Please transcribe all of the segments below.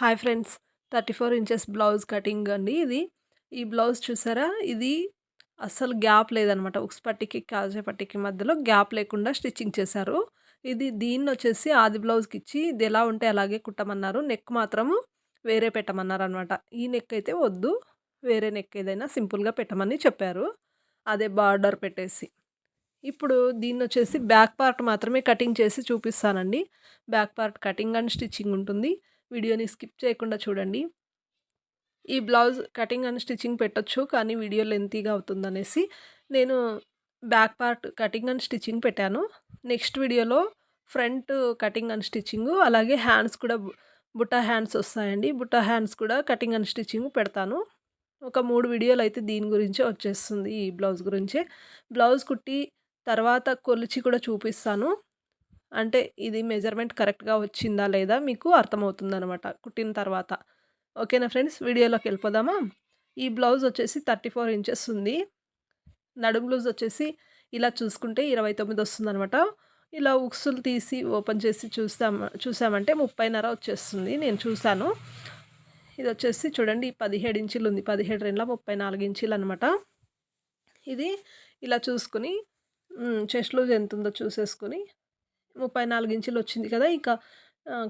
Hi friends. Thirty four inches blouse cutting అండి ఇది. ఈ బ్లౌజ్ చూసారా? ఇది అస్సలు గ్యాప్ లేదనమాట. ఉక్స్ పట్టికి కాజే పట్టికి మధ్యలో గ్యాప్ లేకుండా స్టిచ్చింగ్ చేశారు. ఇది దీన్ని వచ్చేసి ఆది బ్లౌజ్కి ఇచ్చి ఇది ఎలా ఉంటే అలాగే కుట్టమన్నారు. నెక్ మాత్రము వేరే పెట్టమన్నారు అనమాట ఈ నెక్ అయితే వద్దు. వేరే నెక్ ఏదైనా సింపుల్గా పెట్టమని చెప్పారు. అదే బార్డర్ పెట్టేసి. ఇప్పుడు దీన్ని వచ్చేసి బ్యాక్ పార్ట్ మాత్రమే కటింగ్ చేసి చూపిస్తానండి. Back part cutting and stitching ఉంటుంది. వీడియోని స్కిప్ చేయకుండా చూడండి. ఈ బ్లౌజ్ కటింగ్ అండ్ స్టిచ్చింగ్ పెట్టొచ్చు కానీ వీడియో లెంతీగా అవుతుందనేసి నేను back part cutting and stitching పెట్టాను. నెక్స్ట్ వీడియోలో ఫ్రంట్ కటింగ్ అండ్ స్టిచ్చింగ్ అలాగే హ్యాండ్స్ కూడా బుట్టా హ్యాండ్స్ వస్తాయండి. బుట్టా హ్యాండ్స్ కూడా కటింగ్ అండ్ స్టిచ్చింగ్ పెడతాను. ఒక మూడు వీడియోలు అయితే దీని గురించే వచ్చేస్తుంది ఈ బ్లౌజ్ గురించే. బ్లౌజ్ కుట్టి తర్వాత కొలిచి కూడా చూపిస్తాను. అంటే ఇది మెజర్మెంట్ కరెక్ట్గా వచ్చిందా లేదా మీకు అర్థమవుతుందనమాట కుట్టిన తర్వాత. ఓకేనా ఫ్రెండ్స్? వీడియోలోకి వెళ్ళిపోదామా? ఈ బ్లౌజ్ వచ్చేసి థర్టీ ఫోర్ ఇంచెస్ ఉంది. నడుం బ్లౌజ్ వచ్చేసి ఇలా చూసుకుంటే ఇరవై తొమ్మిది వస్తుందనమాట ఇలా ఉక్సులు తీసి ఓపెన్ చేసి చూస్తాం చూసామంటే ముప్పైన్నర వచ్చేస్తుంది. నేను చూశాను. ఇది వచ్చేసి చూడండి పదిహేడు ఇంచులు ఉంది. పదిహేడు రెండుల ముప్పై నాలుగు ఇంచులు అనమాట ఇది ఇలా చూసుకుని చెస్ట్ లూజ్ ఎంత ఉందో చూసేసుకుని ముప్పై నాలుగు ఇంచులు వచ్చింది కదా! ఇంకా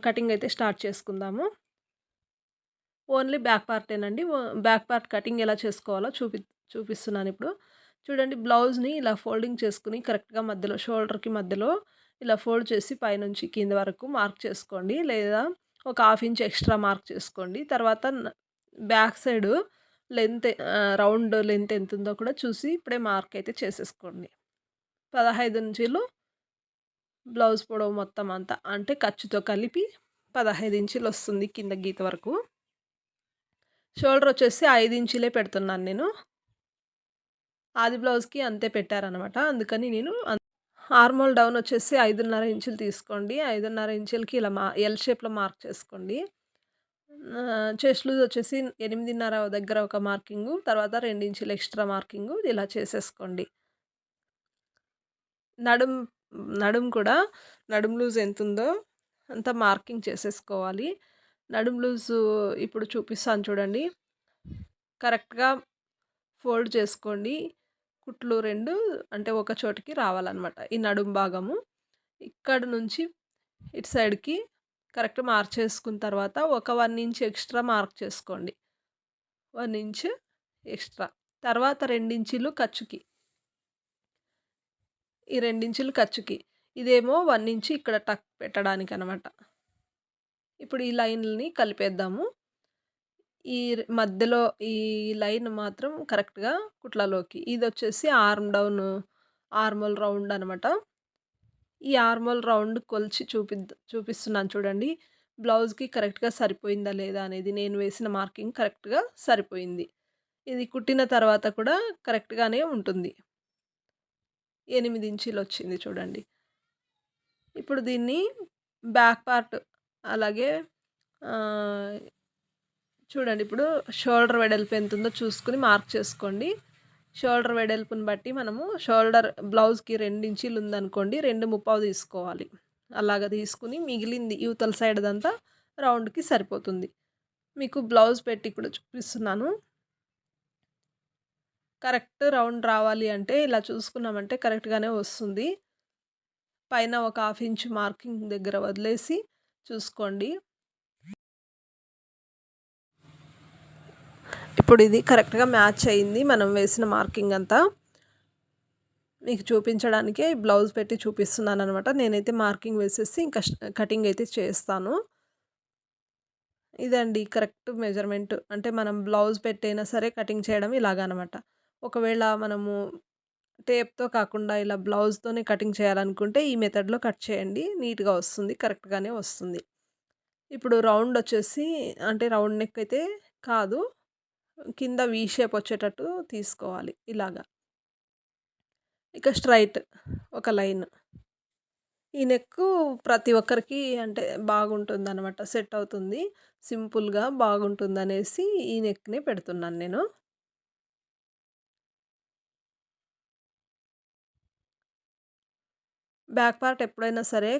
కటింగ్ అయితే స్టార్ట్ చేసుకుందాము. ఓన్లీ బ్యాక్ పార్టేనండి. బ్యాక్ పార్ట్ కటింగ్ ఎలా చేసుకోవాలో చూపి చూపిస్తున్నాను ఇప్పుడు. చూడండి బ్లౌజ్ని ఇలా ఫోల్డింగ్ చేసుకుని కరెక్ట్గా మధ్యలో షోల్డర్కి మధ్యలో ఇలా ఫోల్డ్ చేసి పైనుంచి కింద వరకు మార్క్ చేసుకోండి. లేదా ఒక హాఫ్ ఇంచ్ ఎక్స్ట్రా మార్క్ చేసుకోండి. తర్వాత back side length round length ఎంత ఉందో కూడా చూసి ఇప్పుడే మార్క్ అయితే చేసేసుకోండి. పదహైదు ఇంచులు బ్లౌజ్ పొడవు మొత్తం అంతా అంటే ఖర్చుతో కలిపి పదహైదు ఇంచులు వస్తుంది కింద గీత వరకు. షోల్డర్ వచ్చేసి ఐదు ఇంచులే పెడుతున్నాను నేను. ఆది బ్లౌజ్కి అంతే పెట్టారనమాట అందుకని నేను హార్మోల్ డౌన్ వచ్చేసి ఐదున్నర ఇంచులు తీసుకోండి. ఐదున్నర ఇంచులకి ఇలా మా ఎల్ షేప్లో మార్క్ చేసుకోండి. చెస్ట్ లూజ్ వచ్చేసి ఎనిమిదిన్నర దగ్గర ఒక మార్కింగు తర్వాత రెండు ఇంచులు ఎక్స్ట్రా మార్కింగు ఇలా చేసేసుకోండి. నడుం నడుము కూడా నడుం లూజ్ ఎంత ఉందో అంత మార్కింగ్ చేసేసుకోవాలి. నడుం లూజ్ ఇప్పుడు చూపిస్తాను చూడండి. కరెక్ట్గా ఫోల్డ్ చేసుకోండి. కుట్లు రెండు అంటే ఒక చోటికి రావాలన్నమాట ఈ నడుము భాగము. ఇక్కడ నుంచి ఇటు సైడ్కి కరెక్ట్ మార్క్ చేసుకున్న తర్వాత ఒక వన్ ఇంచ్ ఎక్స్ట్రా మార్క్ చేసుకోండి. One inch extra. తర్వాత రెండించీలు ఖర్చుకి. ఈ రెండించులు ఖర్చుకి. ఇదేమో వన్ ఇంచ్ ఇక్కడ టక్ పెట్టడానికి అనమాట ఇప్పుడు ఈ లైన్లని కలిపేద్దాము. ఈ మధ్యలో ఈ లైన్ మాత్రం కరెక్ట్గా కుట్లలోకి. ఇది వచ్చేసి ఆర్మ్ డౌన్ ఆర్మల్ రౌండ్ అనమాట. ఈ ఆర్మల్ రౌండ్ కొలిచి చూపి చూపిస్తున్నాను చూడండి. బ్లౌజ్కి కరెక్ట్గా సరిపోయిందా లేదా అనేది నేను వేసిన మార్కింగ్ కరెక్ట్గా సరిపోయింది. ఇది కుట్టిన తర్వాత కూడా కరెక్ట్గానే ఉంటుంది. ఎనిమిది ఇంచీలు వచ్చింది చూడండి. ఇప్పుడు దీన్ని బ్యాక్ పార్ట్ అలాగే చూడండి ఇప్పుడు షోల్డర్ వెడల్పు ఎంత ఉందో చూసుకుని మార్క్ చేసుకోండి. షోల్డర్ వెడల్పుని బట్టి మనము షోల్డర్ బ్లౌజ్కి రెండు ఇంచీలు ఉందనుకోండి రెండు ముప్పావు తీసుకోవాలి. అలాగ తీసుకుని మిగిలింది యువతల సైడ్ అదంతా రౌండ్కి సరిపోతుంది. మీకు బ్లౌజ్ పెట్టి కూడా చూపిస్తున్నాను. కరెక్ట్ రౌండ్ రావాలి అంటే ఇలా చూసుకున్నామంటే కరెక్ట్గానే వస్తుంది. పైన ఒక హాఫ్ ఇంచ్ మార్కింగ్ దగ్గర వదిలేసి చూసుకోండి. ఇప్పుడు ఇది కరెక్ట్గా మ్యాచ్ అయింది. మనం వేసిన మార్కింగ్ అంతా. మీకు చూపించడానికే బ్లౌజ్ పెట్టి చూపిస్తున్నాను అనమాట నేనైతే మార్కింగ్ వేసేసి ఇంకా కటింగ్ అయితే చేస్తాను. ఇదండి కరెక్ట్ మెజర్మెంట్. అంటే మనం బ్లౌజ్ పెట్టైనా సరే కటింగ్ చేయడం ఇలాగనమాట. ఒకవేళ మనము టేప్తో కాకుండా ఇలా బ్లౌజ్తోనే కటింగ్ చేయాలనుకుంటే ఈ మెథడ్లో కట్ చేయండి. నీట్గా వస్తుంది కరెక్ట్గానే వస్తుంది. ఇప్పుడు రౌండ్ వచ్చేసి అంటే రౌండ్ నెక్ అయితే కాదు కింద వీ షేప్ వచ్చేటట్టు తీసుకోవాలి ఇలాగా. ఇక స్ట్రైట్ ఒక లైన్. ఈ నెక్ ప్రతి ఒక్కరికి అంటే బాగుంటుంది అనమాట సెట్ అవుతుంది. సింపుల్గా బాగుంటుంది అనేసి ఈ నెక్ని పెడుతున్నాను నేను. బ్యాక్ పార్ట్ ఎప్పుడైనా సరే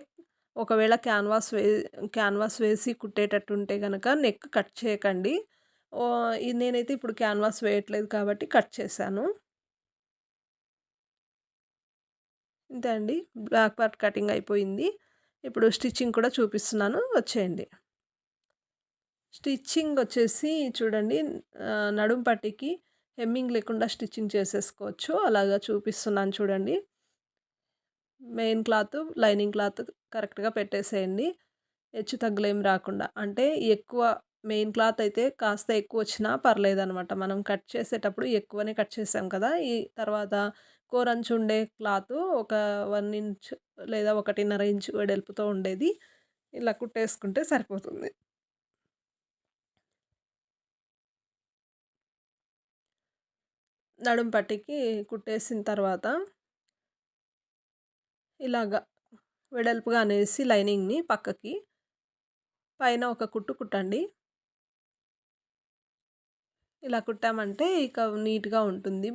ఒకవేళ క్యాన్వాస్ వే క్యాన్వాస్ వేసి కుట్టేటట్టు ఉంటే కనుక నెక్ కట్ చేయకండి. నేనైతే ఇప్పుడు క్యాన్వాస్ వేయట్లేదు కాబట్టి కట్ చేశాను. ఇంతే అండి. బ్లాక్ పార్ట్ కటింగ్ అయిపోయింది. ఇప్పుడు స్టిచ్చింగ్ కూడా చూపిస్తున్నాను. వచ్చేయండి. స్టిచ్చింగ్ వచ్చేసి చూడండి నడుం పట్టికి హెమ్మింగ్ లేకుండా స్టిచ్చింగ్ చేసేసుకోవచ్చు. అలాగా చూపిస్తున్నాను చూడండి. మెయిన్ క్లాత్ లైనింగ్ క్లాత్ కరెక్ట్గా పెట్టేసేయండి. హెచ్చు తగ్గులేం రాకుండా. అంటే ఎక్కువ మెయిన్ క్లాత్ అయితే కాస్త ఎక్కువ వచ్చినా పర్లేదు అనమాట మనం కట్ చేసేటప్పుడు ఎక్కువనే కట్ చేసాం కదా! ఈ తర్వాత కోరంచు ఉండే క్లాత్ ఒక వన్ ఇంచ్ లేదా ఒకటిన్నర ఇంచ్ వెడల్పుతో ఉండేది. ఇలా కుట్టేసుకుంటే సరిపోతుంది. నడుం పట్టికి కుట్టేసిన తర్వాత ఇలాగ వెడల్పుగా అనేసి లైనింగ్ని పక్కకి పైన ఒక కుట్టు కుట్టండి. ఇలా కుట్టామంటే ఇక నీట్గా ఉంటుంది.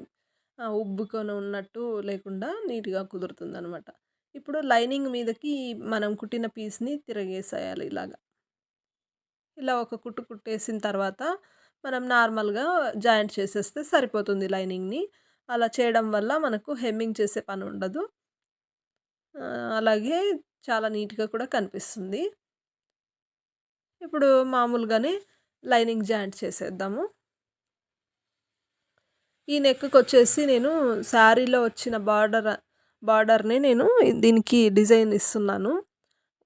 ఉబ్బుకొని ఉన్నట్టు లేకుండా నీట్గా కుదురుతుంది అనమాట ఇప్పుడు లైనింగ్ మీదకి మనం కుట్టిన పీస్ని తిరగేసేయాలి ఇలాగా. ఇలా ఒక కుట్టు కుట్టేసిన తర్వాత మనం నార్మల్గా జాయింట్ చేసేస్తే సరిపోతుంది లైనింగ్ని. అలా చేయడం వల్ల మనకు హెమ్మింగ్ చేసే పని ఉండదు. అలాగే చాలా నీట్గా కూడా కనిపిస్తుంది. ఇప్పుడు మామూలుగానే లైనింగ్ జాయింట్ చేసేద్దాము. ఈ నెక్కి వచ్చేసి నేను శారీలో వచ్చిన బార్డర్ బార్డర్ని నేను దీనికి డిజైన్ ఇస్తున్నాను.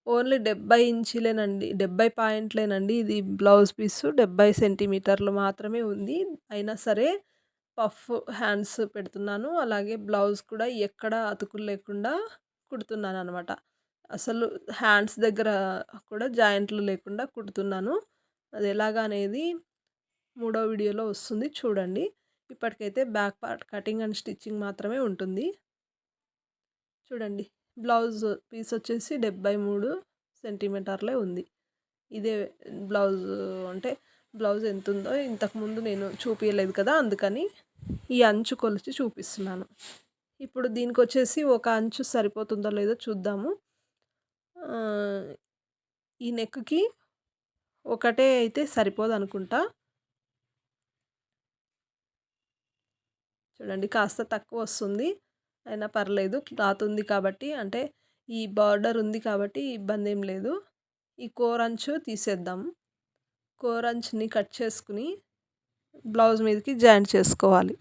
ఓన్లీ డెబ్బై ఇంచులేనండి డెబ్బై పాయింట్లేనండి. ఇది బ్లౌజ్ పీసు డెబ్బై సెంటీమీటర్లు మాత్రమే ఉంది. అయినా సరే పఫ్ హ్యాండ్స్ పెడుతున్నాను. అలాగే బ్లౌజ్ కూడా ఎక్కడ అతుకులు లేకుండా కుడుతున్నాను అనమాట అసలు హ్యాండ్స్ దగ్గర కూడా జాయింట్లు లేకుండా కుడుతున్నాను. అది ఎలాగా అనేది మూడో వీడియోలో వస్తుంది చూడండి. ఇప్పటికైతే back part cutting and stitching మాత్రమే ఉంటుంది. చూడండి బ్లౌజ్ పీస్ వచ్చేసి డెబ్బై మూడు సెంటీమీటర్లే ఉంది. ఇదే బ్లౌజ్ అంటే బ్లౌజ్ ఎంత ఉందో ఇంతకుముందు నేను చూపించలేదు కదా అందుకని ఈ అంచు కొలిచి చూపిస్తున్నాను. ఇప్పుడు దీనికి వచ్చేసి ఒక అంచు సరిపోతుందో లేదో చూద్దాము. ఈ నెక్కి ఒకటే అయితే సరిపోదు అనుకుంటా చూడండి కాస్త తక్కువ వస్తుంది. అయినా పర్లేదు క్లాత్ ఉంది కాబట్టి అంటే ఈ బార్డర్ ఉంది కాబట్టి ఇబ్బంది ఏం లేదు. ఈ కోరంచు తీసేద్దాం. కోరంచుని కట్ చేసుకుని బ్లౌజ్ మీదకి జాయింట్ చేసుకోవాలి.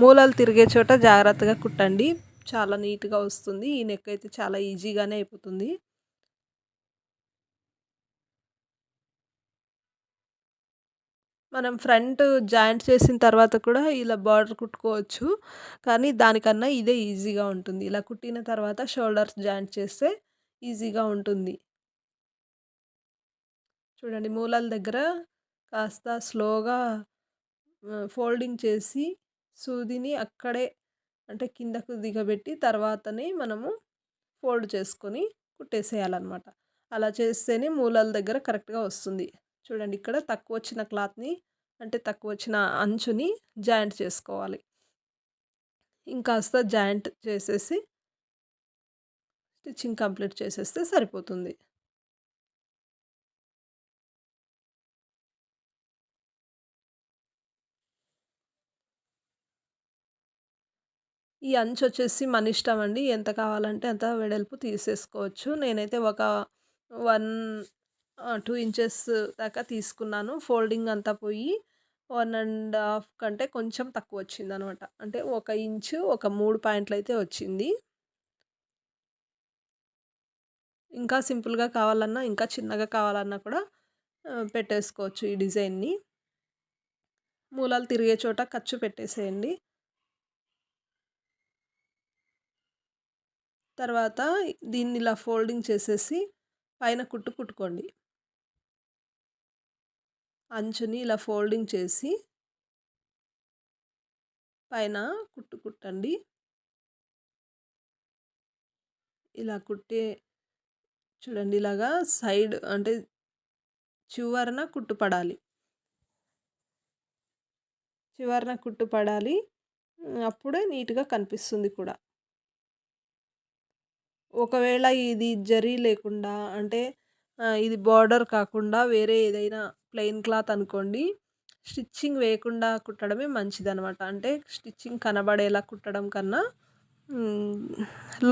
మూలలు తిరిగే చోట జాగ్రత్తగా కుట్టండి. చాలా నీట్గా వస్తుంది. ఈ నెక్ అయితే చాలా ఈజీగానే అయిపోతుంది. మనం ఫ్రంట్ జాయింట్ చేసిన తర్వాత కూడా ఇలా బార్డర్ కుట్టుకోవచ్చు. కానీ దానికన్నా ఇదే ఈజీగా ఉంటుంది. ఇలా కుట్టిన తర్వాత షోల్డర్స్ జాయింట్ చేస్తే ఈజీగా ఉంటుంది. చూడండి మూలల దగ్గర కాస్త స్లోగా ఫోల్డింగ్ చేసి సూదిని అక్కడే అంటే కిందకు దిగబెట్టి తర్వాతనే మనము ఫోల్డ్ చేసుకొని కుట్టేసేయాలన్నమాట. అలా చేస్తేనే మూలాల దగ్గర కరెక్ట్గా వస్తుంది. చూడండి ఇక్కడ తక్కువ వచ్చిన క్లాత్ని అంటే తక్కువ వచ్చిన అంచుని జాయింట్ చేసుకోవాలి. ఇంకాస్త జాయింట్ చేసేసి స్టిచ్చింగ్ కంప్లీట్ చేసేస్తే సరిపోతుంది. ఈ అంచు వచ్చేసి మన ఇష్టం అండి. ఎంత కావాలంటే అంత వెడల్పు తీసేసుకోవచ్చు. నేనైతే ఒక వన్ టూ ఇంచెస్ దాకా తీసుకున్నాను. ఫోల్డింగ్ అంతా పోయి వన్ అండ్ హాఫ్ కంటే కొంచెం తక్కువ వచ్చింది అనమాట అంటే ఒక ఇంచు ఒక మూడు పాయింట్లు అయితే వచ్చింది. ఇంకా సింపుల్గా కావాలన్నా ఇంకా చిన్నగా కావాలన్నా కూడా పెట్టేసుకోవచ్చు ఈ డిజైన్ని. మూలాలు తిరిగే చోట ఖర్చు పెట్టేసేయండి. తర్వాత దీన్ని ఇలా ఫోల్డింగ్ చేసేసి పైన కుట్టు కుట్టుకోండి. అంచుని ఇలా ఫోల్డింగ్ చేసి పైన కుట్టు కుట్టండి. ఇలా కుట్టే చూడండి ఇలాగా సైడ్ అంటే చివరన కుట్టుపడాలి చివరన కుట్టుపడాలి అప్పుడే నీట్గా కనిపిస్తుంది కూడా. ఒకవేళ ఇది జరీ లేకుండా అంటే ఇది బార్డర్ కాకుండా వేరే ఏదైనా ప్లెయిన్ క్లాత్ అనుకోండి స్టిచ్చింగ్ వేయకుండా కుట్టడమే మంచిదనమాట. అంటే స్టిచ్చింగ్ కనబడేలా కుట్టడం కన్నా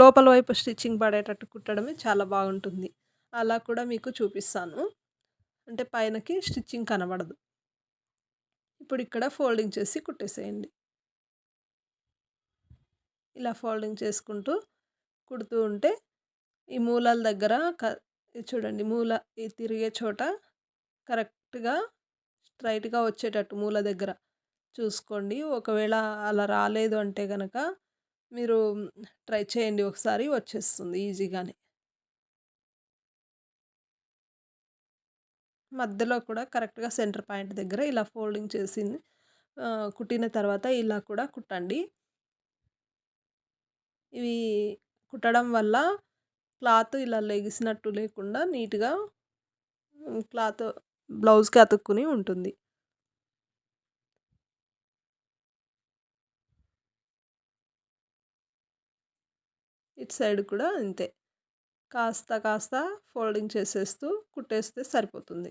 లోపల వైపు స్టిచ్చింగ్ పడేటట్టు కుట్టడమే చాలా బాగుంటుంది. అలా కూడా మీకు చూపిస్తాను. అంటే పైనకి స్టిచ్చింగ్ కనబడదు. ఇప్పుడు ఇక్కడ ఫోల్డింగ్ చేసి కుట్టేసేయండి. ఇలా ఫోల్డింగ్ చేసుకుంటూ కుడుతూ ఉంటే ఈ మూలాల దగ్గర క చూడండి మూల ఈ తిరిగే చోట కరెక్ట్గా స్ట్రైట్గా వచ్చేటట్టు మూల దగ్గర చూసుకోండి. ఒకవేళ అలా రాలేదు అంటే కనుక మీరు ట్రై చేయండి ఒకసారి వచ్చేస్తుంది ఈజీగానే. మధ్యలో కూడా కరెక్ట్గా సెంటర్ పాయింట్ దగ్గర ఇలా ఫోల్డింగ్ చేసింది కుట్టిన తర్వాత ఇలా కూడా కుట్టండి. ఇవి కుట్టడం వల్ల క్లాత్ ఇలా లెగిసినట్టు లేకుండా నీట్గా క్లాత్ బ్లౌజ్కి అతుక్కుని ఉంటుంది. ఇటు సైడ్ కూడా అంతే. కాస్త కాస్త ఫోల్డింగ్ చేసేస్తూ కుట్టేస్తే సరిపోతుంది.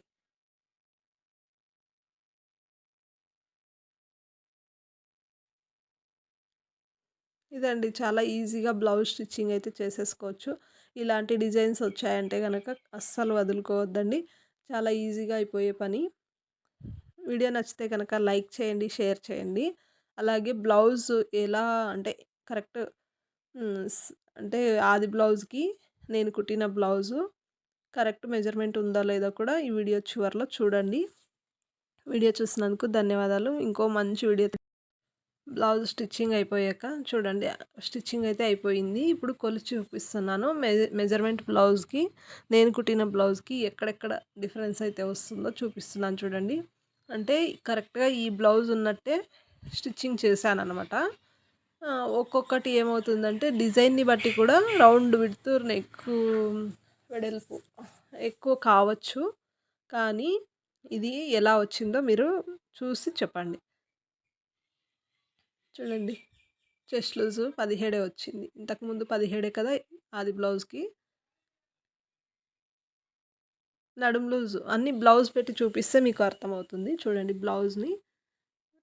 ఇదండి. చాలా ఈజీగా బ్లౌజ్ స్టిచ్చింగ్ అయితే చేసేసుకోవచ్చు. ఇలాంటి డిజైన్స్ వచ్చాయంటే కనుక అస్సలు వదులుకోవద్దండి. చాలా ఈజీగా అయిపోయే పని. వీడియో నచ్చితే కనుక లైక్ చేయండి షేర్ చేయండి. అలాగే బ్లౌజ్ ఎలా అంటే కరెక్ట్ అంటే ఆది బ్లౌజ్కి నేను కుట్టిన బ్లౌజు కరెక్ట్ మెజర్మెంట్ ఉందా లేదా కూడా ఈ వీడియో చివరిలో చూడండి. వీడియో చూసినందుకు ధన్యవాదాలు. ఇంకో మంచి వీడియో బ్లౌజ్ స్టిచ్చింగ్ అయిపోయాక చూడండి స్టిచ్చింగ్ అయితే అయిపోయింది. ఇప్పుడు కొలిచి చూపిస్తున్నాను. మెజర్మెంట్ బ్లౌజ్కి నేను కుట్టిన బ్లౌజ్కి ఎక్కడెక్కడ డిఫరెన్స్ అయితే వస్తుందో చూపిస్తున్నాను చూడండి. అంటే కరెక్ట్గా ఈ బ్లౌజ్ ఉన్నట్టే స్టిచ్చింగ్ చేశాను అనమాట ఒక్కొక్కటి ఏమవుతుందంటే డిజైన్ని బట్టి కూడా రౌండ్ విడుతూ నెక్ వెడల్పు ఎక్కువ కావచ్చు. కానీ ఇది ఎలా వచ్చిందో మీరు చూసి చెప్పండి. చూడండి. చెస్ట్ లూజ్ పదిహేడే వచ్చింది. ఇంతకుముందు పదిహేడే కదా అది బ్లౌజ్కి. నడుం లూజు అన్ని బ్లౌజ్ పెట్టి చూపిస్తే మీకు అర్థమవుతుంది. చూడండి బ్లౌజ్ని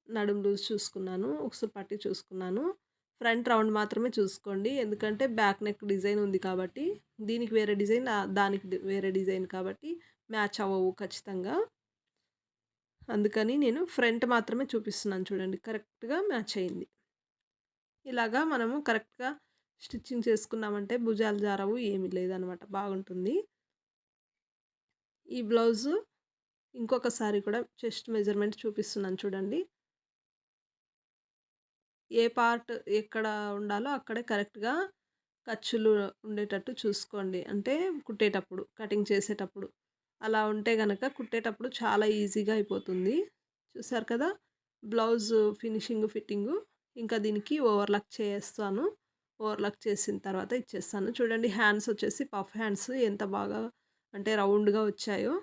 నడుం లూజ్ చూసుకున్నాను. ఒకసారి పట్టి చూసుకున్నాను. ఫ్రంట్ రౌండ్ మాత్రమే చూసుకోండి. ఎందుకంటే బ్యాక్ నెక్ డిజైన్ ఉంది కాబట్టి. దీనికి వేరే డిజైన్ దానికి వేరే డిజైన్ కాబట్టి మ్యాచ్ అవ్వవు ఖచ్చితంగా. అందుకని నేను ఫ్రంట్ మాత్రమే చూపిస్తున్నాను చూడండి. కరెక్ట్గా మ్యాచ్ అయింది. ఇలాగా మనము కరెక్ట్గా స్టిచ్చింగ్ చేసుకున్నామంటే భుజాలు జారవు ఏమీ లేదనమాట బాగుంటుంది. ఈ బ్లౌజు ఇంకొకసారి కూడా చెస్ట్ మెజర్మెంట్ చూపిస్తున్నాను చూడండి. ఏ పార్ట్ ఎక్కడ ఉండాలో అక్కడే కరెక్ట్గా ఖర్చులు ఉండేటట్టు చూసుకోండి. అంటే కుట్టేటప్పుడు కటింగ్ చేసేటప్పుడు. అలా ఉంటే కనుక కుట్టేటప్పుడు చాలా ఈజీగా అయిపోతుంది. చూసారు కదా! Blouse finishing fitting. ఇంకా దీనికి ఓవర్లాక్ చేస్తాను. ఓవర్లాక్ చేసిన తర్వాత ఇచ్చేస్తాను. చూడండి హ్యాండ్స్ వచ్చేసి పఫ్ హ్యాండ్స్ ఎంత బాగా అంటే రౌండ్గా వచ్చాయో.